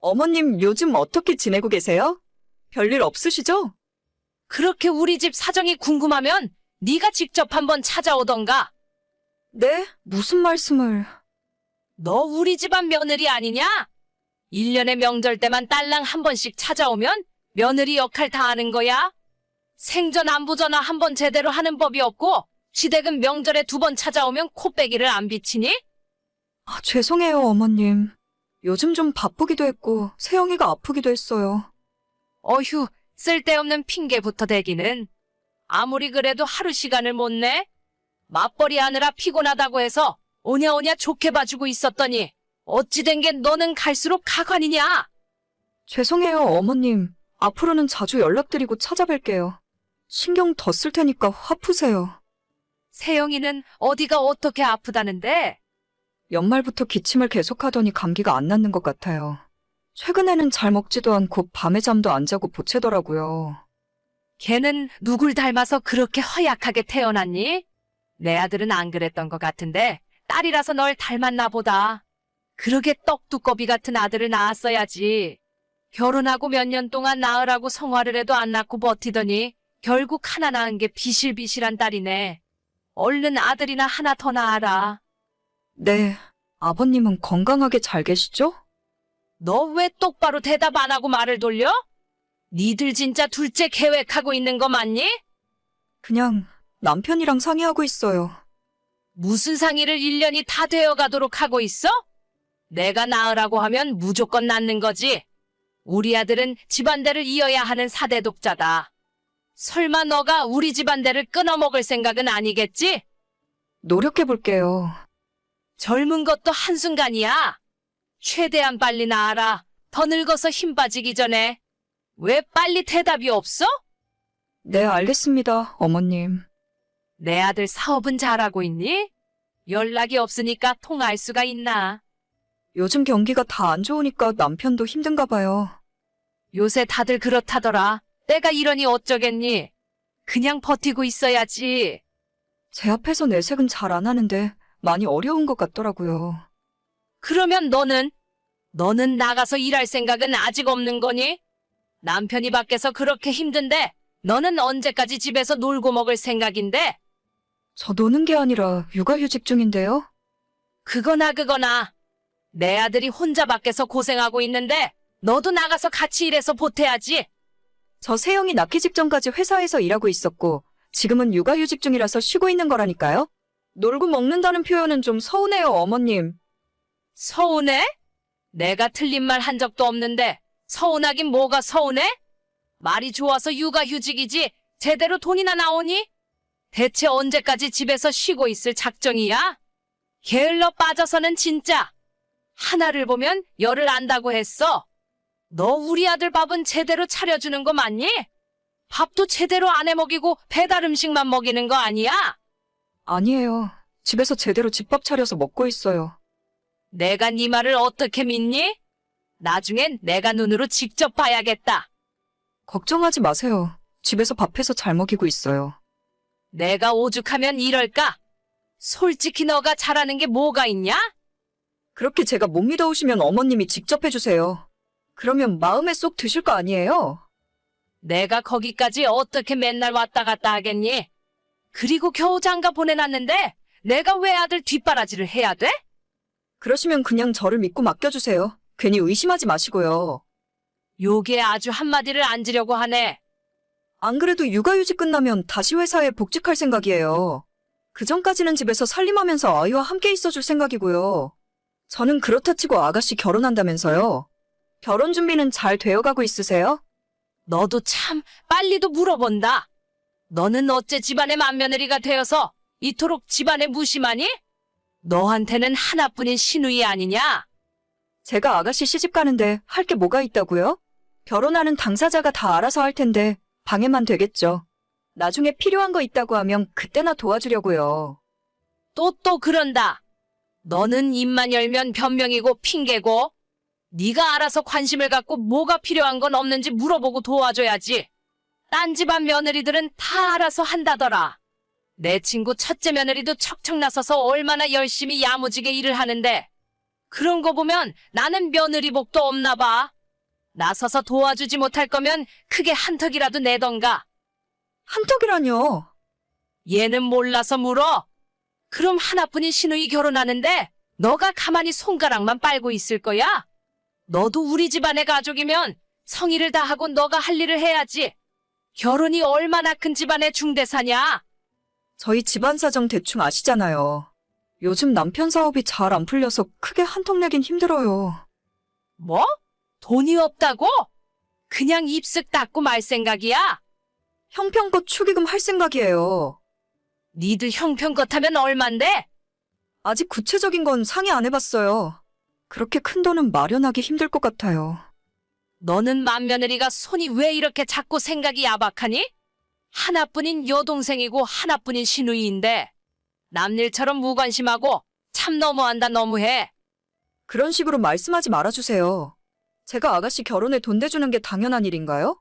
어머님 요즘 어떻게 지내고 계세요? 별일 없으시죠? 그렇게 우리 집 사정이 궁금하면 네가 직접 한번 찾아오던가. 네? 무슨 말씀을... 너 우리 집안 며느리 아니냐? 1년의 명절 때만 딸랑 한 번씩 찾아오면 며느리 역할 다 하는 거야? 생전 안부 전화 한 번 제대로 하는 법이 없고 시댁은 명절에 두 번 찾아오면 코빼기를 안 비치니? 아, 죄송해요, 어머님. 요즘 좀 바쁘기도 했고 세영이가 아프기도 했어요. 어휴, 쓸데없는 핑계부터 대기는. 아무리 그래도 하루 시간을 못 내? 맞벌이 하느라 피곤하다고 해서 오냐오냐 좋게 봐주고 있었더니 어찌 된 게 너는 갈수록 가관이냐? 죄송해요, 어머님. 앞으로는 자주 연락드리고 찾아뵐게요. 신경 더 쓸 테니까 화 푸세요. 세영이는 어디가 어떻게 아프다는데? 연말부터 기침을 계속하더니 감기가 안 낫는 것 같아요. 최근에는 잘 먹지도 않고 밤에 잠도 안 자고 보채더라고요. 걔는 누굴 닮아서 그렇게 허약하게 태어났니? 내 아들은 안 그랬던 것 같은데 딸이라서 널 닮았나 보다. 그러게 떡두꺼비 같은 아들을 낳았어야지. 결혼하고 몇 년 동안 낳으라고 성화를 해도 안 낳고 버티더니 결국 하나 낳은 게 비실비실한 딸이네. 얼른 아들이나 하나 더 낳아라. 네, 아버님은 건강하게 잘 계시죠? 너 왜 똑바로 대답 안 하고 말을 돌려? 니들 진짜 둘째 계획하고 있는 거 맞니? 그냥 남편이랑 상의하고 있어요. 무슨 상의를 1년이 다 되어 가도록 하고 있어? 내가 낳으라고 하면 무조건 낳는 거지. 우리 아들은 집안대를 이어야 하는 사대 독자다. 설마 너가 우리 집안대를 끊어먹을 생각은 아니겠지? 노력해볼게요. 젊은 것도 한순간이야. 최대한 빨리 낳아라. 더 늙어서 힘 빠지기 전에. 왜 빨리 대답이 없어? 네, 알겠습니다, 어머님. 내 아들 사업은 잘하고 있니? 연락이 없으니까 통할 수가 있나? 요즘 경기가 다 안 좋으니까 남편도 힘든가 봐요. 요새 다들 그렇다더라. 때가 이러니 어쩌겠니? 그냥 버티고 있어야지. 제 앞에서 내색은 잘 안 하는데 많이 어려운 것 같더라고요. 그러면 너는? 너는 나가서 일할 생각은 아직 없는 거니? 남편이 밖에서 그렇게 힘든데 너는 언제까지 집에서 놀고 먹을 생각인데? 저 노는 게 아니라 육아휴직 중인데요. 그거나 그거나. 내 아들이 혼자 밖에서 고생하고 있는데 너도 나가서 같이 일해서 보태야지. 저 세영이 낳기 직전까지 회사에서 일하고 있었고 지금은 육아휴직 중이라서 쉬고 있는 거라니까요. 놀고 먹는다는 표현은 좀 서운해요, 어머님. 서운해? 내가 틀린 말 한 적도 없는데 서운하긴 뭐가 서운해? 말이 좋아서 육아휴직이지 제대로 돈이나 나오니? 대체 언제까지 집에서 쉬고 있을 작정이야? 게을러 빠져서는 진짜 하나를 보면 열을 안다고 했어. 너 우리 아들 밥은 제대로 차려주는 거 맞니? 밥도 제대로 안 해 먹이고 배달 음식만 먹이는 거 아니야? 아니에요. 집에서 제대로 집밥 차려서 먹고 있어요. 내가 네 말을 어떻게 믿니? 나중엔 내가 눈으로 직접 봐야겠다. 걱정하지 마세요. 집에서 밥해서 잘 먹이고 있어요. 내가 오죽하면 이럴까? 솔직히 너가 잘하는 게 뭐가 있냐? 그렇게 제가 못 믿어오시면 어머님이 직접 해주세요. 그러면 마음에 쏙 드실 거 아니에요? 내가 거기까지 어떻게 맨날 왔다 갔다 하겠니? 그리고 겨우 장가 보내놨는데 내가 왜 아들 뒷바라지를 해야 돼? 그러시면 그냥 저를 믿고 맡겨주세요. 괜히 의심하지 마시고요. 요게 아주 한마디를 앉으려고 하네. 안 그래도 육아휴직 끝나면 다시 회사에 복직할 생각이에요. 그 전까지는 집에서 살림하면서 아이와 함께 있어줄 생각이고요. 저는 그렇다 치고 아가씨 결혼한다면서요. 결혼 준비는 잘 되어가고 있으세요? 너도 참 빨리도 물어본다. 너는 어째 집안의 맏며느리가 되어서 이토록 집안에 무심하니? 너한테는 하나뿐인 시누이 아니냐? 제가 아가씨 시집 가는데 할 게 뭐가 있다고요? 결혼하는 당사자가 다 알아서 할 텐데 방해만 되겠죠. 나중에 필요한 거 있다고 하면 그때나 도와주려고요. 또 또 그런다. 너는 입만 열면 변명이고 핑계고 네가 알아서 관심을 갖고 뭐가 필요한 건 없는지 물어보고 도와줘야지. 딴 집안 며느리들은 다 알아서 한다더라. 내 친구 첫째 며느리도 척척 나서서 얼마나 열심히 야무지게 일을 하는데 그런 거 보면 나는 며느리 복도 없나 봐. 나서서 도와주지 못할 거면 크게 한턱이라도 내던가. 한턱이라뇨. 얘는 몰라서 물어. 그럼 하나뿐인 신우이 결혼하는데 너가 가만히 손가락만 빨고 있을 거야? 너도 우리 집안의 가족이면 성의를 다하고 너가 할 일을 해야지. 결혼이 얼마나 큰 집안의 중대사냐? 저희 집안 사정 대충 아시잖아요. 요즘 남편 사업이 잘 안 풀려서 크게 한턱 내긴 힘들어요. 뭐? 돈이 없다고? 그냥 입쓱 닦고 말 생각이야? 형편껏 축의금 할 생각이에요. 니들 형편껏 하면 얼만데? 아직 구체적인 건 상의 안 해봤어요. 그렇게 큰 돈은 마련하기 힘들 것 같아요. 너는 맏며느리가 손이 왜 이렇게 작고 생각이 야박하니? 하나뿐인 여동생이고 하나뿐인 시누이인데 남일처럼 무관심하고 참 너무한다 너무해. 그런 식으로 말씀하지 말아주세요. 제가 아가씨 결혼에 돈 대주는 게 당연한 일인가요?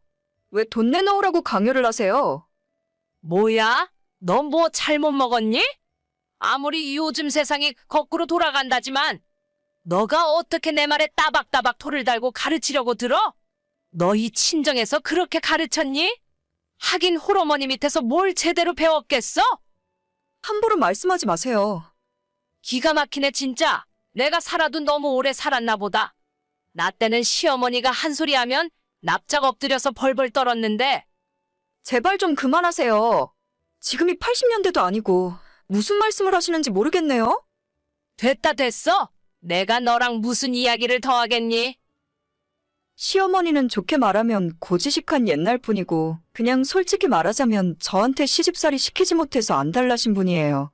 왜 돈 내놓으라고 강요를 하세요? 뭐야? 너뭐 잘못 먹었니? 아무리 요즘 세상이 거꾸로 돌아간다지만 너가 어떻게 내 말에 따박따박 토를 달고 가르치려고 들어? 너희 친정에서 그렇게 가르쳤니? 하긴 홀어머니 밑에서 뭘 제대로 배웠겠어? 함부로 말씀하지 마세요. 기가 막히네 진짜. 내가 살아도 너무 오래 살았나 보다. 나 때는 시어머니가 한 소리 하면 납작 엎드려서 벌벌 떨었는데 제발 좀 그만하세요. 지금이 80년대도 아니고 무슨 말씀을 하시는지 모르겠네요. 됐다 됐어. 내가 너랑 무슨 이야기를 더 하겠니? 시어머니는 좋게 말하면 고지식한 옛날 분이고 그냥 솔직히 말하자면 저한테 시집살이 시키지 못해서 안달나신 분이에요.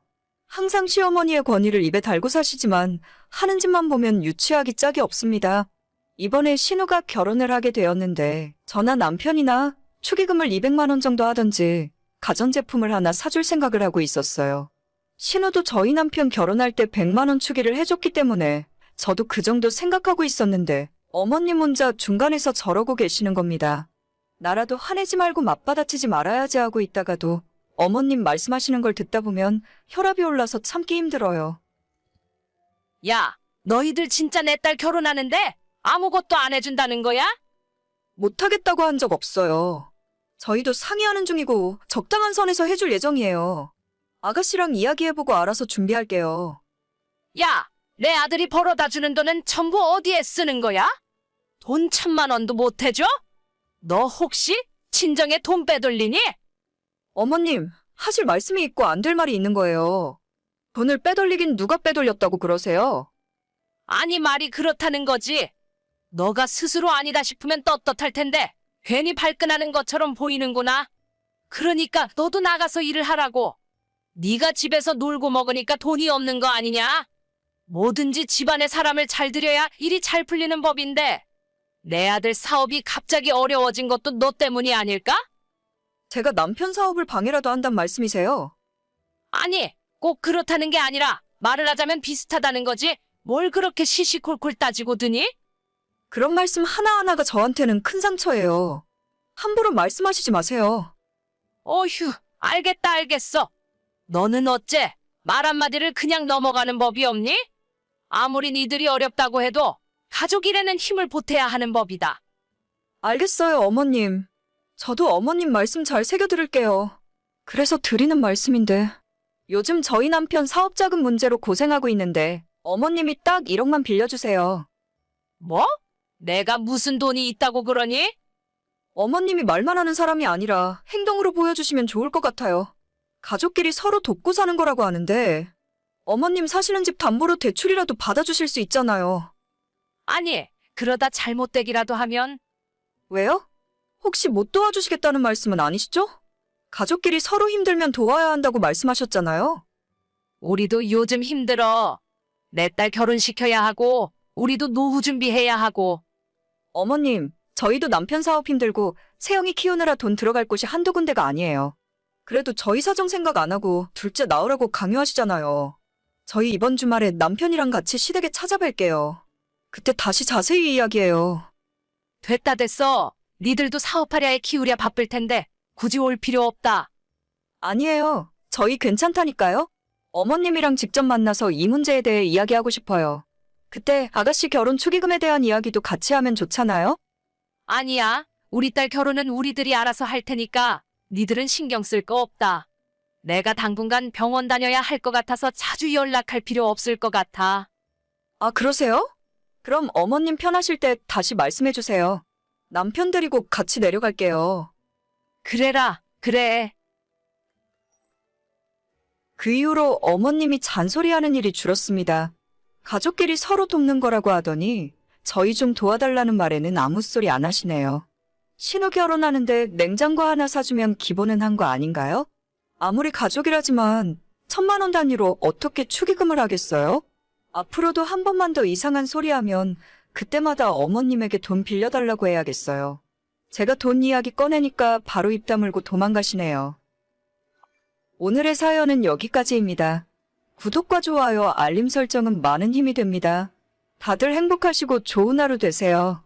항상 시어머니의 권위를 입에 달고 사시지만 하는 짓만 보면 유치하기 짝이 없습니다. 이번에 신우가 결혼을 하게 되었는데 저나 남편이나 축의금을 200만 원 정도 하던지 가전제품을 하나 사줄 생각을 하고 있었어요. 신우도 저희 남편 결혼할 때 100만 원 축의를 해줬기 때문에 저도 그 정도 생각하고 있었는데 어머님 혼자 중간에서 저러고 계시는 겁니다. 나라도 화내지 말고 맞받아치지 말아야지 하고 있다가도 어머님 말씀하시는 걸 듣다 보면 혈압이 올라서 참기 힘들어요. 야, 너희들 진짜 내 딸 결혼하는데 아무것도 안 해준다는 거야? 못하겠다고 한 적 없어요. 저희도 상의하는 중이고 적당한 선에서 해줄 예정이에요. 아가씨랑 이야기해보고 알아서 준비할게요. 야, 내 아들이 벌어다 주는 돈은 전부 어디에 쓰는 거야? 돈 천만 원도 못 해줘? 너 혹시 친정에 돈 빼돌리니? 어머님, 하실 말씀이 있고 안 될 말이 있는 거예요. 돈을 빼돌리긴 누가 빼돌렸다고 그러세요? 아니 말이 그렇다는 거지. 너가 스스로 아니다 싶으면 떳떳할 텐데 괜히 발끈하는 것처럼 보이는구나. 그러니까 너도 나가서 일을 하라고. 네가 집에서 놀고 먹으니까 돈이 없는 거 아니냐? 뭐든지 집안의 사람을 잘 들여야 일이 잘 풀리는 법인데 내 아들 사업이 갑자기 어려워진 것도 너 때문이 아닐까? 제가 남편 사업을 방해라도 한단 말씀이세요? 아니, 꼭 그렇다는 게 아니라 말을 하자면 비슷하다는 거지. 뭘 그렇게 시시콜콜 따지고 드니? 그런 말씀 하나하나가 저한테는 큰 상처예요. 함부로 말씀하시지 마세요. 어휴, 알겠다, 알겠어. 너는 어째 말 한마디를 그냥 넘어가는 법이 없니? 아무리 니들이 어렵다고 해도 가족 일에는 힘을 보태야 하는 법이다. 알겠어요, 어머님. 저도 어머님 말씀 잘 새겨들을게요. 그래서 드리는 말씀인데, 요즘 저희 남편 사업 자금 문제로 고생하고 있는데, 어머님이 딱 1억만 빌려주세요. 뭐? 내가 무슨 돈이 있다고 그러니? 어머님이 말만 하는 사람이 아니라 행동으로 보여주시면 좋을 것 같아요. 가족끼리 서로 돕고 사는 거라고 하는데, 어머님 사시는 집 담보로 대출이라도 받아주실 수 있잖아요. 아니, 그러다 잘못되기라도 하면 왜요? 혹시 못 도와주시겠다는 말씀은 아니시죠? 가족끼리 서로 힘들면 도와야 한다고 말씀하셨잖아요. 우리도 요즘 힘들어. 내 딸 결혼시켜야 하고 우리도 노후 준비해야 하고 어머님, 저희도 남편 사업 힘들고 세영이 키우느라 돈 들어갈 곳이 한두 군데가 아니에요. 그래도 저희 사정 생각 안 하고 둘째 낳으라고 강요하시잖아요. 저희 이번 주말에 남편이랑 같이 시댁에 찾아뵐게요. 그때 다시 자세히 이야기해요. 됐다 됐어. 니들도 사업하랴 애 키우랴 바쁠 텐데 굳이 올 필요 없다. 아니에요. 저희 괜찮다니까요. 어머님이랑 직접 만나서 이 문제에 대해 이야기하고 싶어요. 그때 아가씨 결혼 축의금에 대한 이야기도 같이 하면 좋잖아요? 아니야. 우리 딸 결혼은 우리들이 알아서 할 테니까 니들은 신경 쓸 거 없다. 내가 당분간 병원 다녀야 할 것 같아서 자주 연락할 필요 없을 것 같아. 아, 그러세요? 그럼 어머님 편하실 때 다시 말씀해 주세요. 남편 데리고 같이 내려갈게요. 그래라, 그래. 그 이후로 어머님이 잔소리하는 일이 줄었습니다. 가족끼리 서로 돕는 거라고 하더니 저희 좀 도와달라는 말에는 아무 소리 안 하시네요. 신우 결혼하는데 냉장고 하나 사주면 기본은 한 거 아닌가요? 아무리 가족이라지만 천만 원 단위로 어떻게 축의금을 하겠어요? 앞으로도 한 번만 더 이상한 소리 하면 그때마다 어머님에게 돈 빌려달라고 해야겠어요. 제가 돈 이야기 꺼내니까 바로 입 다물고 도망가시네요. 오늘의 사연은 여기까지입니다. 구독과 좋아요, 알림 설정은 많은 힘이 됩니다. 다들 행복하시고 좋은 하루 되세요.